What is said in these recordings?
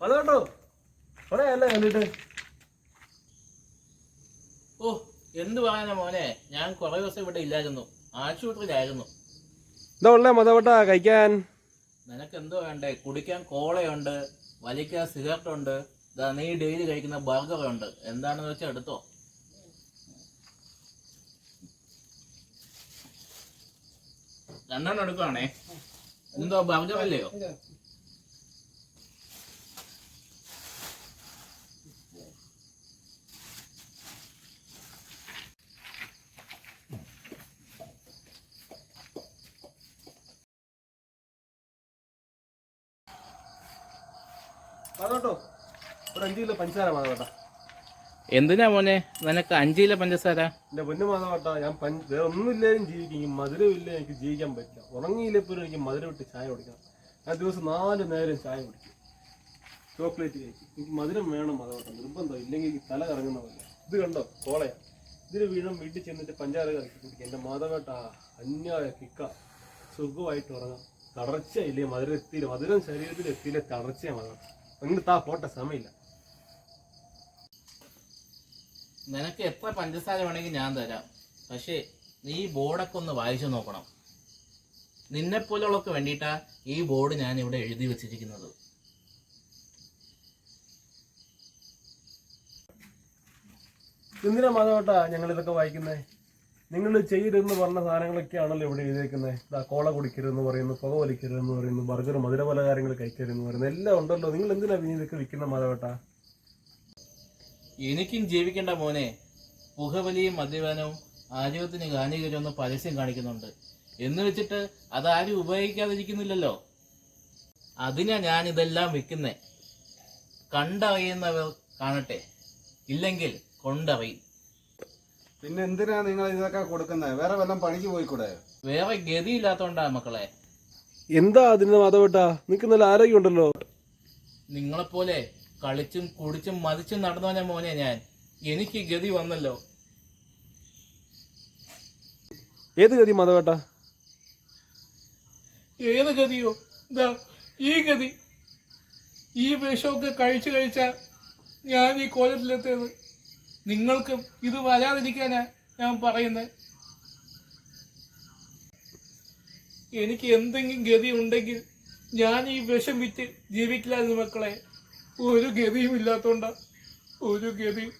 കേട്ടോ കൊറേ അല്ലേ കണ്ടിട്ട്. ഓ എന്ത് പറയാനാ മോനെ? ഞാൻ കുറെ ദിവസം ഇവിടെ ഇല്ലായിരുന്നു. ആശുപത്രിയിലായിരുന്നു. എന്താ ഉള്ളേ മതവട്ട കഴിക്കാൻ. നിനക്ക് എന്തോ വേണ്ടേ? കുടിക്കാൻ കോളയുണ്ട് വലിക്കാൻ സിഗരറ്റ് ഉണ്ട് നീ ഡെയിലി കഴിക്കുന്ന ബർഗർ ഉണ്ട് എന്താണെന്ന് വെച്ചാൽ എടുത്തോ. രണ്ടെണ്ണം എടുക്കുവാണേ. എന്തോ ബർഗർ അല്ലയോ അതോട്ടോ ഒരു അഞ്ച് കിലോ പഞ്ചസാര മാധവട്ട എന്തിനാ മോനെ? നിനക്ക് അഞ്ച് കിലോ പഞ്ചസാര? എന്റെ പൊന്നു മാധവട്ട ഞാൻ പഞ്ച് വേറെ ഒന്നുമില്ലാലും ജീവിക്കും. എനിക്ക് മധുരമില്ല എനിക്ക് ജീവിക്കാൻ പറ്റില്ല. ഉറങ്ങിയില്ല പോലും എനിക്ക് മധുരം ഇട്ട് ചായ കുടിക്കണം. ഞാൻ ദിവസം നാല് നേരം ചായ കുടിക്കും. ചോക്ലേറ്റ് കഴിക്കും. എനിക്ക് മധുരം വേണം മാധവട്ട നിർബന്ധം. ഇല്ലെങ്കിൽ എനിക്ക് തല കറങ്ങുന്ന പോലെ. ഇത് കണ്ടോ? കോളയാ. ഇതിന് വീണ്ടും വീട്ടിൽ ചെന്നിട്ട് പഞ്ചാര കറക്കി കുടിക്കും. എന്റെ മാധവട്ട അന്യായ കിക്ക. സുഖമായിട്ട് ഉറങ്ങാം. തളർച്ചയില്ലേ മധുരം എത്തിയില്ല മധുരം ശരീരത്തിൽ എത്തിയില്ല തളർച്ചയാ മാധവട്ട അങ്ങോട്ട് താ പോട്ടെ സമയമില്ല. നിനക്ക് എത്ര പഞ്ചസാര വേണമെങ്കിൽ ഞാൻ തരാം. പക്ഷേ നീ ഈ ബോർഡൊക്കെ ഒന്ന് വായിച്ചു നോക്കണം. നിന്നെ പോലുള്ളവർക്ക് വേണ്ടിയിട്ടാ ഈ ബോർഡ് ഞാൻ ഇവിടെ എഴുതി വെച്ചിരിക്കുന്നത്. എന്തിനാ മാതാവട്ടാ ഞങ്ങൾ ഇതൊക്കെ വായിക്കുന്നത് നിങ്ങൾ ചെയ്യരുതെന്ന് പറഞ്ഞ സാധനങ്ങളൊക്കെയാണല്ലോ ഇവിടെ എഴുതിയേക്കുന്നത്. ഇതാ കോള കുടിക്കരുതെന്ന് പറയുന്നു പുക വലിക്കരുതെന്ന് പറയുന്നു ബർഗർ മധുര പലഹാരങ്ങൾ കഴിക്കരുതെന്ന് പറയുന്നു എല്ലാം ഉണ്ടല്ലോ. നിങ്ങൾ എന്തിനാ പിന്നെ ഇതൊക്കെ വിൽക്കുന്ന മാധവട്ട? എനിക്കും ജീവിക്കേണ്ട മോനെ. പുകവലിയും മദ്യപാനവും ആരോഗ്യത്തിന് ഹാനികരമെന്ന് പരസ്യം കാണിക്കുന്നുണ്ട്. എന്ന് വെച്ചിട്ട് അതാരും ഉപയോഗിക്കാതിരിക്കുന്നില്ലല്ലോ. അതിനാ ഞാൻ ഇതെല്ലാം വിൽക്കുന്നേ. കണ്ടറിയുന്നവർ കാണട്ടെ. ഇല്ലെങ്കിൽ കൊണ്ടറിയും. പിന്നെ എന്തിനാ നിങ്ങൾ ഇതൊക്കെ കൊടുക്കുന്നത്? വേറെ വല്ലതും പണിക്ക് പോയിക്കൂടെ? വേറെ ഗതി ഇല്ലാത്തോണ്ടാ മക്കളെ. എന്താ അതിന് മാധവട്ടാ? നിനക്ക് നല്ല ആരോഗ്യം ഉണ്ടല്ലോ നിങ്ങളെപ്പോലെ കളിച്ചും കുടിച്ചും മതിച്ചും നടന്നവനെ മോനെ ഞാൻ. എനിക്ക് ഗതി വന്നല്ലോ. ഏത് ഗതി മാധവട്ട? ഏത് ഗതിയോ? ഇതാ ഈ ഗതി. ഈ വിഷമൊക്കെ കഴിച്ചു കഴിച്ചാ ഞാൻ ഈ കോലത്തിലെത്തിയത്. നിങ്ങൾക്ക് ഇത് വരാതിരിക്കാനാ ഞാൻ പറയുന്നത് എനിക്ക് എന്തെങ്കിലും ഗതി ഉണ്ടെങ്കിൽ ഞാൻ ഈ വിഷം വിറ്റ് ജീവിക്കില്ലായിരുന്നു മക്കളെ. ഒരു ഗതിയും ഇല്ലാത്തോണ്ട. ഒരു ഗതി.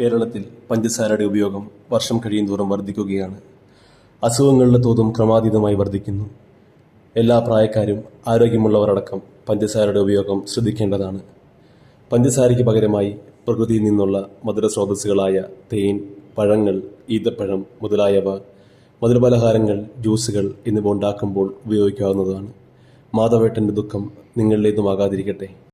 കേരളത്തിൽ പഞ്ചസാരയുടെ ഉപയോഗം വർഷം കഴിയുന്തോറും വർദ്ധിക്കുകയാണ്. അസുഖങ്ങളുടെ തോതും ക്രമാതീതമായി വർദ്ധിക്കുന്നു. എല്ലാ പ്രായക്കാരും ആരോഗ്യമുള്ളവരടക്കം പഞ്ചസാരയുടെ ഉപയോഗം ശ്രദ്ധിക്കേണ്ടതാണ്. പഞ്ചസാരയ്ക്ക് പകരമായി പ്രകൃതിയിൽ നിന്നുള്ള മധുര സ്രോതസ്സുകളായ തേൻ പഴങ്ങൾ ഈത്തപ്പഴം മുതലായവ മധുരപലഹാരങ്ങൾ ജ്യൂസുകൾ എന്നിവ ഉണ്ടാക്കുമ്പോൾ ഉപയോഗിക്കാവുന്നതാണ്. മാധവേട്ടന്റെ ദുഃഖം നിങ്ങളിലേതുമാകാതിരിക്കട്ടെ.